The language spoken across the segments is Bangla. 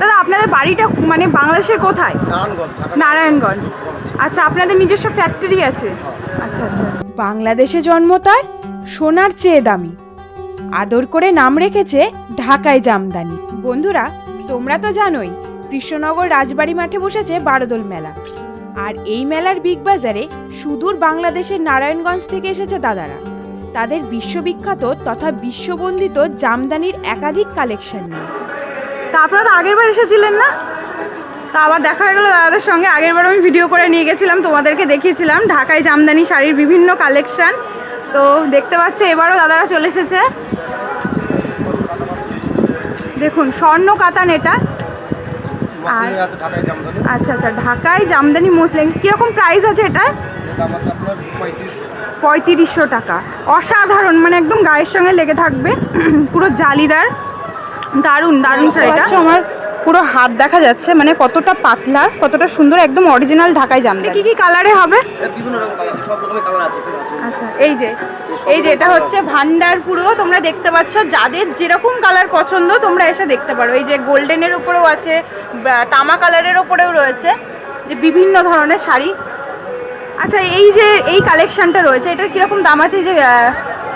দাদা আপনাদের বাড়িটা মানে বাংলাদেশের কোথায়? নারায়ণগঞ্জ আচ্ছা আপনাদের নিজস্ব ফ্যাক্টরি আছে? আচ্ছা আচ্ছা। বাংলাদেশে জন্ম তার সোনার চেয়ে দামি। আদর করে নাম রেখেছে ঢাকায় জামদানি। বন্ধুরা তোমরা তো জানোই কৃষ্ণনগর রাজবাড়ি মাঠে বসেছে বারোদোল মেলা। আর এই মেলার বিগ বাজারে সুদূর বাংলাদেশের নারায়ণগঞ্জ থেকে এসেছে দাদারা। তাদের বিশ্ববিখ্যাত তথা বিশ্ববন্দিত জামদানির একাধিক কালেকশন নিয়ে। তা আপনারা তো আগের বার এসেছিলেন না? তা আবার দেখা হয়ে গেলো দাদাদের সঙ্গে। আগের বার আমি ভিডিও করে নিয়ে গেছিলাম তোমাদেরকে দেখিয়েছিলাম। ঢাকায় জামদানি শাড়ির বিভিন্ন কালেকশান তো দেখতে পাচ্ছ এবারও দাদারা চলে এসেছে। দেখুন স্বর্ণ কাতান এটা। আচ্ছা আচ্ছা ঢাকায় জামদানি মুসলিম কীরকম প্রাইস আছে এটা? পঁয়ত্রিশশো টাকা। অসাধারণ মানে একদম গায়ের সঙ্গে লেগে থাকবে। পুরো জালিদার। দারুণ দারুণ শাড়িটা। আমার পুরো হাত দেখা যাচ্ছে মানে কতটা পাতলা কতটা সুন্দর একদম অরিজিনাল ঢাকায় জামদানি। কি কি কালারে হবে? বিভিন্ন রকম কালার আছে সব রকমের কালার আছে আচ্ছা এই যে এই যে এটা হচ্ছে ভান্ডার পুরো তোমরা দেখতে পাচ্ছ যাদের যেরকম কালার পছন্দ তোমরা এসে দেখতে পারো। এই যে গোল্ডেনের উপরেও আছে তামা কালারের উপরেও রয়েছে যে বিভিন্ন ধরনের শাড়ি। আচ্ছা এই যে এই কালেকশনটা রয়েছে এটার কীরকম দাম আছে? এই যে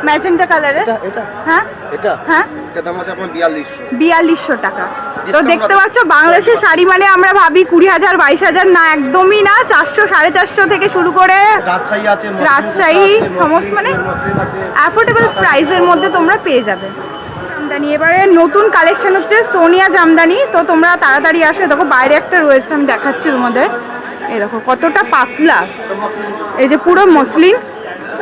ম্যাজেন্টা কালারের? এটা এটা। হ্যাঁ? এটা। হ্যাঁ? এটার দাম আছে আপনার বিয়াল্লিশশো। বিয়াল্লিশশো টাকা। তো দেখতে। পাচ্ছ বাংলাদেশের শাড়ি মানে আমরা ভাবি কুড়ি হাজার বাইশ হাজার না একদমই না চারশো সাড়ে চারশো থেকে শুরু করে রাজশাহী আছে রাজশাহী, সমস্ত মানে- অ্যাফোর্ডেবল প্রাইসের মধ্যে তোমরা পেয়ে যাবে। জামদানি এবারে নতুন কালেকশন হচ্ছে সোনিয়া জামদানি। তো তোমরা তাড়াতাড়ি আসো। দেখো বাইরে একটা রয়েছে আমি দেখাচ্ছি তোমাদের। এই দেখো কতটা পাতলা। এই যে পুরো মসলিন।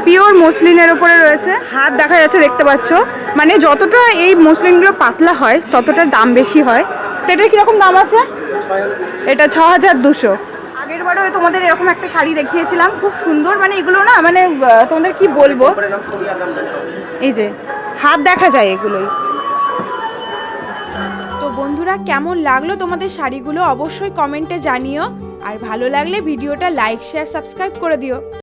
পিওর মসলিনের উপরে রয়েছে। হাত দেখা যাচ্ছে, দেখতে পাচ্ছ। মানে যতটা এই মসলিনগুলো পাতলা হয়, ততটা দাম বেশি হয়। এটার কীরকম দাম আছে। এটা ছ হাজার দুশো। আগের তোমাদের এরকম একটা শাড়ি দেখিয়েছিলাম। খুব সুন্দর মানে এগুলো না মানে তোমাদের কি বলব? এই যে, হাত দেখা যায় এগুলোই। তো বন্ধুরা, কেমন লাগল তোমাদের শাড়িগুলো? অবশ্যই কমেন্টে জানিও। আর ভালো লাগলে ভিডিওটা লাইক, শেয়ার, সাবস্ক্রাইব করে দিও।